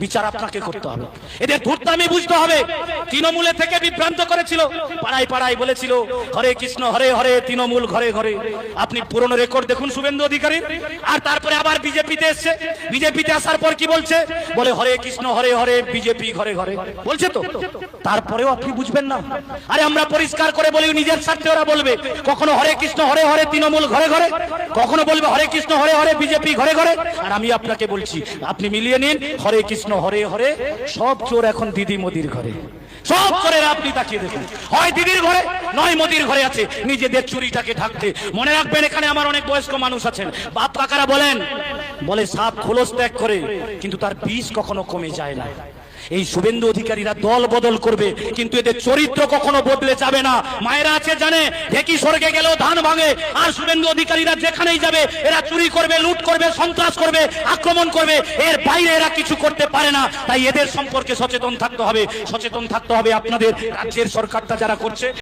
বিচার আপনাকে করতে হবে। এদের ধূর্তামি বুঝতে হবে। তৃণমূলে থেকে বিভ্রান্ত করেছিল। পাড়ায় পাড়ায় বলেছিল, হরে কৃষ্ণ, হরে হরে, তৃণমূল ঘরে ঘরে। আপনি পুরনো রেকর্ড দেখুন শুভেন্দু অধিকারী। আর তারপরে আবার বিজেপিতে এসছে। বিজেপিতে আসার পর কি বলছে? বলে, হরে কৃষ্ণ, হরে হরে, বিজেপি ঘরে ঘরে। বলছে তো? তারপরেও আপনি বুঝবেন না। আরে আমরা পরিষ্কার করে বলি, নিজের স্বার্থে ওরা বলবে, কখনো হরে কৃষ্ণ, হরে হরে, তৃণমূল ঘরে ঘরে। কখনো বলবে, হরে কৃষ্ণ, হরে হরে, বিজেপি ঘরে ঘরে। আর আমি আপনাকে বলছি, আপনি মিলিয়ে নিন, হরে কৃষ্ণ হরে হরে, সব চোর এখন দিদি মোদির ঘরে। সব চোরের আপনি তাকিয়ে দেখুন। হয় দিদির ঘরে, নয় মোদির ঘরে আছে। নিজেদের চুরিটাকে ঢাকতে। মনে রাখবেন, এখানে আমার অনেক বয়স্ক মানুষ আছেন। বাপ কাকারা বলেন, বলে, সাপ খোলস ত্যাগ করে, কিন্তু তার বিষ কখনো কমে যায় না। এই শুভেন্দু অধিকারীরা দল বদল করবে, কিন্তু এদের চরিত্র কখনো বদলে যাবে না। মায়েরা আছে জানে, ঢেকি স্বর্গে গেলেও ধান ভাঙে, আর শুভেন্দু অধিকারীরা যেখানেই যাবে, এরা চুরি করবে, লুট করবে, সন্ত্রাস করবে, আক্রমণ করবে, এর বাইরে এরা কিছু করতে পারে না। তাই এদের সম্পর্কে সচেতন থাকতে হবে, সচেতন থাকতে হবে আপনাদের, রাজ্যের সরকারটা যারা করছে।